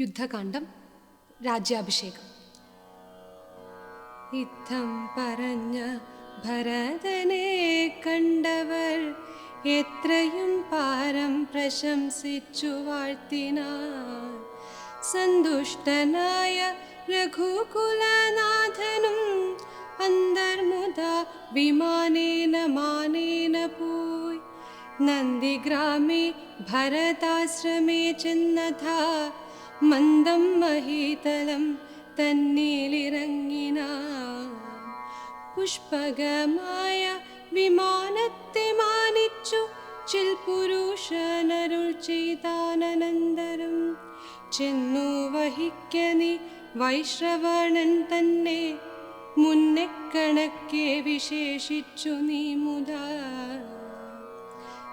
യുദ്ധകാന്ഡം രാജ്യാഭിഷേകം യുദ്ധം പറഞ്ഞ ഭരതനെ കണ്ടവർ എത്രയും പാരം പ്രശംസിച്ചു വാഴ്ത്തിനാർ സന്തുഷ്ടനായ രഘുകുലനാഥനും അന്തർമുദ വിമാനേന മാനേന പോയി നന്ദിഗ്രാമേ ഭരതാശ്രമേ ചെന്നഥ മന്ദം മഹീതലം തന്നീലിറങ്ങിന. പുഷ്പകമായ വിമാനത്തെ മാനിച്ചു ചിൽപുരുഷനരുൾ ചെയ്താനന്തരം ചെന്നു വഹിക്കനി വൈശ്രവണൻ തന്നെ. മുന്നെ കണക്കെ വിശേഷിച്ചു നീ മുത.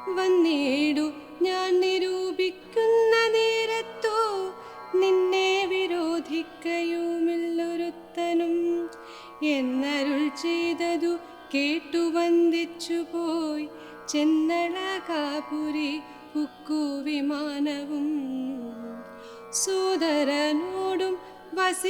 വന്നേടു ഞാൻ നിരൂപിക്കുന്ന നേരത്തോ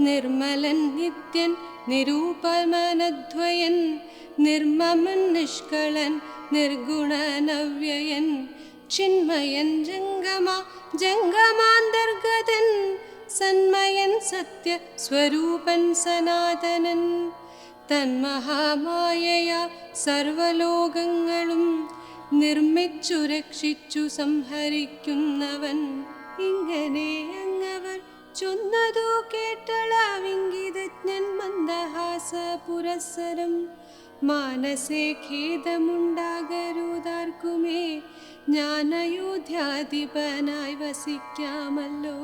നിർമ്മലൻ നിത്യൻ നിരൂപമനദ്വയൻ നിർമ്മമൻ നിഷ്കളൻ നിർഗുണനവ്യയൻ ചിന്മയൻ ജംഗമ ജംഗമാന്തർഗതൻ സന്മയൻ സത്യ സ്വരൂപൻ സനാതനൻ. തന്മഹാമായ സർവലോകങ്ങളും നിർമ്മിച്ചു രക്ഷിച്ചു സംഹരിക്കുന്നവൻ ഇങ്ങനെ ചൊന്നതു കേട്ടളവിംഗിതജ്ഞൻ മന്ദഹാസ പുരസ്സരം. മാനസേ ഖേദമുണ്ടാകരുതാർക്കുമേ ജ്ഞാനയോധ്യാധിപനായി വസിക്കാമല്ലോ.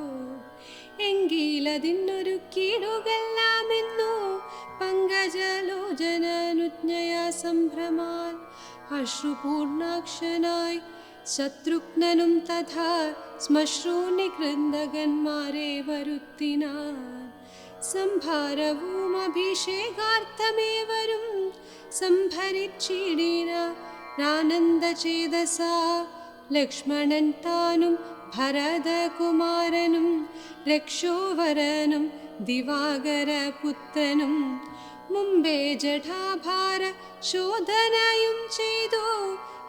എങ്കിലതിനൊരു കീടുകല്ലാമെന്നു പങ്കജലോചനുജ്ഞയ സംഭ്രമാൽ. അശ്രുപൂർണാക്ഷനായി शत्रुघ्ननुं तथा श्मश्रूनिकृन्दगन्मारे निक्रन्दगन्मारे वरुत्तिना सम्भरिक्षीणेन नानन्दचेदसा लक्ष्मणन् तानुं भरतकुमारनं लक्षोवरनुं दिवागरपुत्रनुं मुम्बे जटाभार शोधनयुं चेदो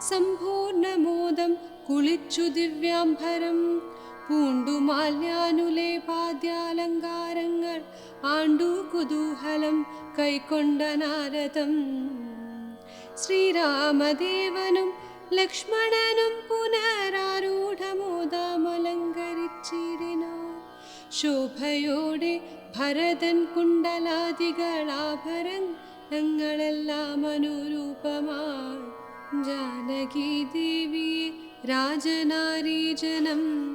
സമ്പൂർണമോദം കുളിച്ചു ദിവ്യാംബരം പൂണ്ടുമാല്യാനുലേ പാദ്യാലങ്കാരങ്ങൾ ആണ്ടു കുതൂഹലം കൈക്കൊണ്ട നാരദം. ശ്രീരാമദേവനും ലക്ഷ്മണനും പുനരാരൂഢമോദമലങ്കരിച്ചിരുന്നു. ശോഭയോടെ ഭരതൻ കുണ്ടലാദികളാഭരങ്ങളെല്ലാം അനുരൂപമായി ജാനകി ദേവിയെ രാജനാരീജനം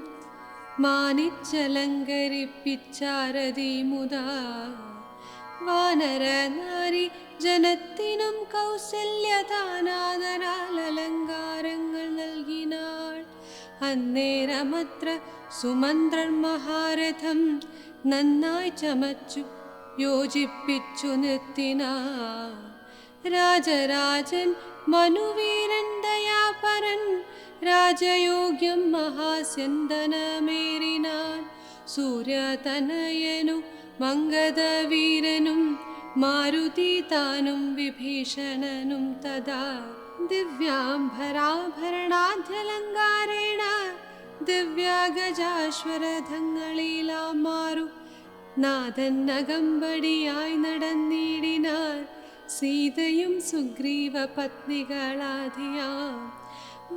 മാനിച്ചലങ്കരിപ്പിച്ചാരതി മുതാ വാനരനാരി ജനത്തിനും കൗസല്യതാനാദരാൽ അലങ്കാരങ്ങൾ നൽകിനാൾ. അന്നേരമത്ര സുമന്ത്രൻ മഹാരഥം നന്നായി ചമച്ചു യോജിപ്പിച്ചു നിർത്തിനാ രാജരാജൻ മനുവീരൻ ദയാപരൻ രാജയോഗ്യം മഹാസ്യന്തനമേറിനാൻ സൂര്യതനയനു മംഗതവീരനും മാരുതി താനും വിഭീഷണനും തഥാ ദിവ്യാംബരാഭരണാദ്യലങ്കാരേണ ദിവ്യാഗജാശ്വരഥങ്ങളിലാം മാറു നാഥൻ അകമ്പടിയായി നടന്നിടിനാർ സീതയും സുഗ്രീവ പത്നികളാദിയാ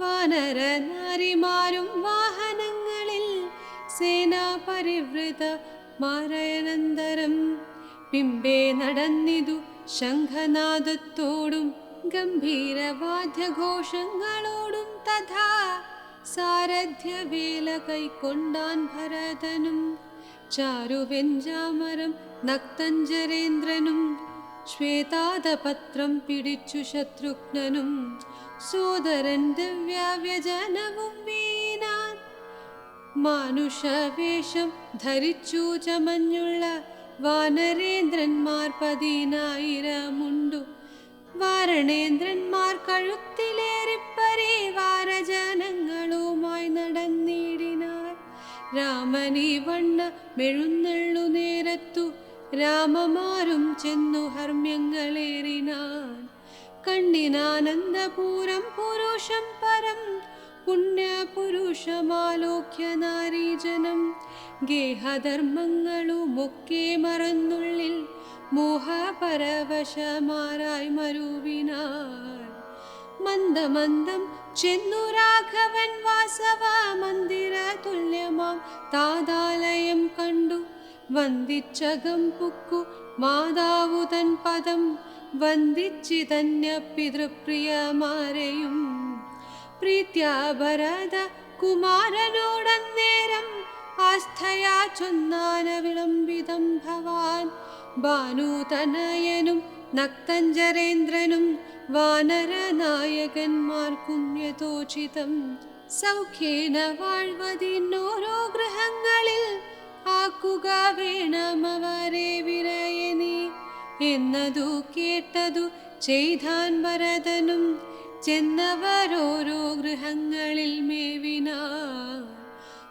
വാനര നാരിമാരും വാഹനങ്ങളിൽ സേനാപരിവൃത മാരയനന്തരം. പിമ്പേ നടന്നിതു ശംഖനാദത്തോടും ഗംഭീരവാദ്യഘോഷങ്ങളോടും തഥാ സാരഥ്യവേല കൈക്കൊണ്ടാൻ ഭരതനും ചാരുവെഞ്ചാമരം നക്തഞ്ചരേന്ദ്രനും ശ്വേതാദപത്രം പിടിച്ചു ശത്രുഘ്നനും സോദരൻ ദിവ്യാവ്യജനവും വീണാൻ. മാനുഷവേഷം ധരിച്ചു ചമഞ്ഞുള്ള വാനരേന്ദ്രന്മാർ പതിനായിരമുണ്ടു. വാരണേന്ദ്രന്മാർ കഴുത്തിലേറിപ്പരേ വാരജനങ്ങളുമായി നടന്നിടിനാർ. രാമനീ വണ്ണ മെഴുന്നള്ളു നേരത്തു രാമമാരും ചെന്നു ഹർമ്യങ്ങളേറിനാൻ കണ്ണിനാനന്ദപൂരം പുരുഷം പരം പുണ്യപുരുഷമാലോക്യ നാരീജനം ഗേഹധർമ്മങ്ങളുമൊക്കെ മറന്നുള്ളിൽ മോഹപരവശമാരായി മരുവിനാർ മന്ദമന്ദം ചെന്നു രാഘവൻ വാസവ മന്ദിര തുല്യമാം. താതാലയം കണ്ടു വന്ദിച്ചകം പുക്കു മാതാവു തൻ പദം വന്ദിച്ചിതന്യ പിതൃപ്രിയമാരെയും. പ്രീത്യാഭരത കുമാരനോടന്നേരം ആസ്ഥയാ ചൊന്നാന വിളംബിതം ഭവാൻ. ഭാനുതനയനും നക്തഞ്ചരേന്ദ്രനും വാനരനായകന്മാർക്കും യഥോചിതം സൗഖ്യേന വാഴ്വതിന്നോരോ ഗൃഹങ്ങളിൽ ആക്കുക വേണമവരെ വിരയനെ എന്നതു കേട്ടതു ചെയ്താൻ വരതനും ചെന്നവരോരോ ഗൃഹങ്ങളിൽ മേവിനാ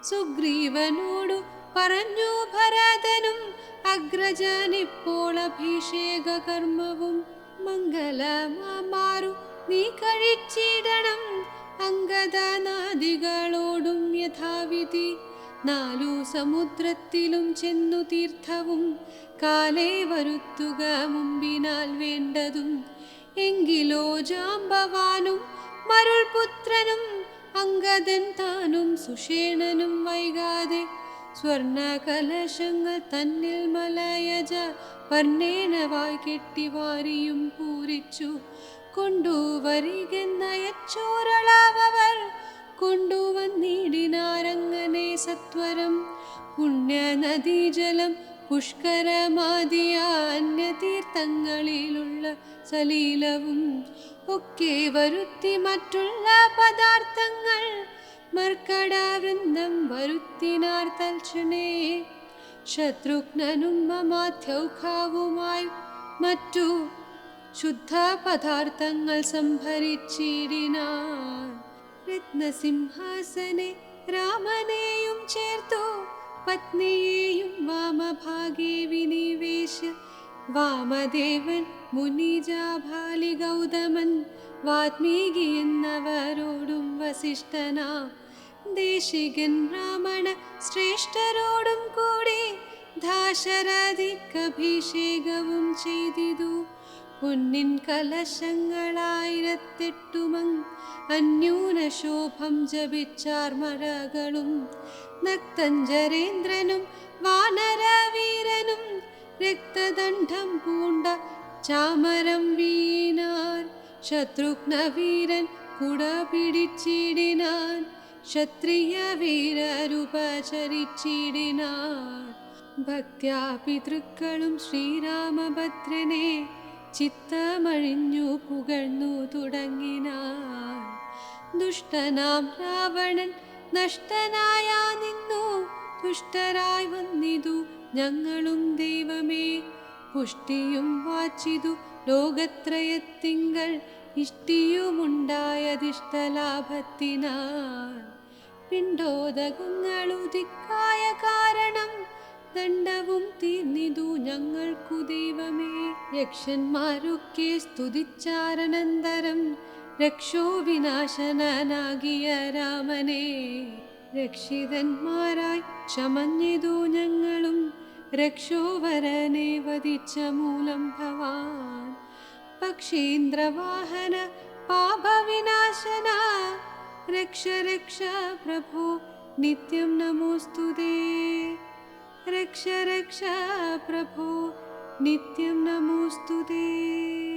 സുഗ്രീവനോടു പറഞ്ഞു ഭരതനും അഗ്രജനിപ്പോൾ അഭിഷേക കർമ്മവും മംഗലമാമാറു നീ കഴിച്ചിടണം അംഗദനാദികളോടും യഥാവിധി. നാലു സമുദ്രത്തിലും ചെന്നു തീർത്ഥവും കാലേ വരുത്തുക മുമ്പിനാൽ വേണ്ടതും. എങ്കിലോ ജാമ്പവാനും മരുൾപുത്രനും അങ്കദൻ താനും സുഷേണനും വൈകാതെ സ്വർണ കലശങ്ങൾ തന്നിൽ മലയജ വർണേനവായി കെട്ടി വാരിയും പൂരിച്ചു. കൊണ്ടുവരികെന്നയച്ചോരളവർ കൊണ്ടുവന്നിടിനാരങ്ങനെ സത്വരം. പുണ്യനദീജലം പുഷ്കരമാതിയ അന്യതീർത്ഥങ്ങളിലുള്ള സലീലവും ഒക്കെ വരുത്തി മറ്റുള്ള പദാർത്ഥങ്ങൾ. മർക്കടാവൃന്ദം വരുത്തിനാർ തൽക്ഷണേ. ശത്രുഘ്നനും മമാധ്യൗഖാവുമായി മറ്റു ശുദ്ധ പദാർത്ഥങ്ങൾ സംഭരിച്ചിടിനാർ. രത്നസിംഹാസനെ രാമനെയും ചേർത്തു പത്നിയെയും വാമഭാഗേ വിനിവേശ വാമദേവൻ മുനിജാഭാലി ഗൗതമൻ വാത്മീകി എന്നവരോടും വസിഷ്ഠനാ ദേശികൻ ബ്രാഹ്മണ ശ്രേഷ്ഠരോടും കൂടി ദാശരഥിക്കഭിഷേകവും ചെയ്തിതു പൊന്നിൻ കലശങ്ങളായിരത്തെട്ടുമം അന്യൂനശോഭം ജപിച്ചാർ ജപിച്ചാർമഴകളും നക്തഞ്ചരേന്ദ്രനും വാനരവീരനും രക്തദണ്ഡം പൂണ്ട ചാമരം വീണാർ ശത്രുഘ്നവീരൻ കുട പിടിച്ചിടിനാൻ. ക്ഷത്രിയ ഭക്ത്യാ പിതൃക്കളും ശ്രീരാമഭദ്രനെ ചിത്തമഴിഞ്ഞു പുകഴ്ന്നു തുടങ്ങിനാർ ദുഷ്ടനാം രാവണൻ നഷ്ടനായ നിന്നു. തുഷ്ടരായി വന്നിതു ഞങ്ങളും ദൈവമേ. പുഷ്ടിയും വാച്ചിതു ലോകത്രയത്തിങ്കൾ. ഇഷ്ടിയുമുണ്ടായതിഷ്ടലാഭത്തിനാൽ പിണ്ടോദകങ്ങളുദിക്കായ കാരണം ദണ്ഡവും തീർന്നിതു ഞങ്ങൾക്കു ദൈവമേ. യക്ഷന്മാരൊക്കെ സ്തുതിച്ചാരനന്തരം രക്ഷോ വിനാശനാകിയ രാമനെ. രക്ഷിതന്മാരായി ചമഞ്ഞിതു ഞങ്ങളും രക്ഷോവരനെ വധിച്ച മൂലം ഭവാൻ. പക്ഷീന്ദ്രവാഹന പാപവിനാശന. രക്ഷ രക്ഷ പ്രഭോ നിത്യം നമോസ്തുതേ. रक्ष रक्ष प्रभो नित्यं नमोऽस्तु ते।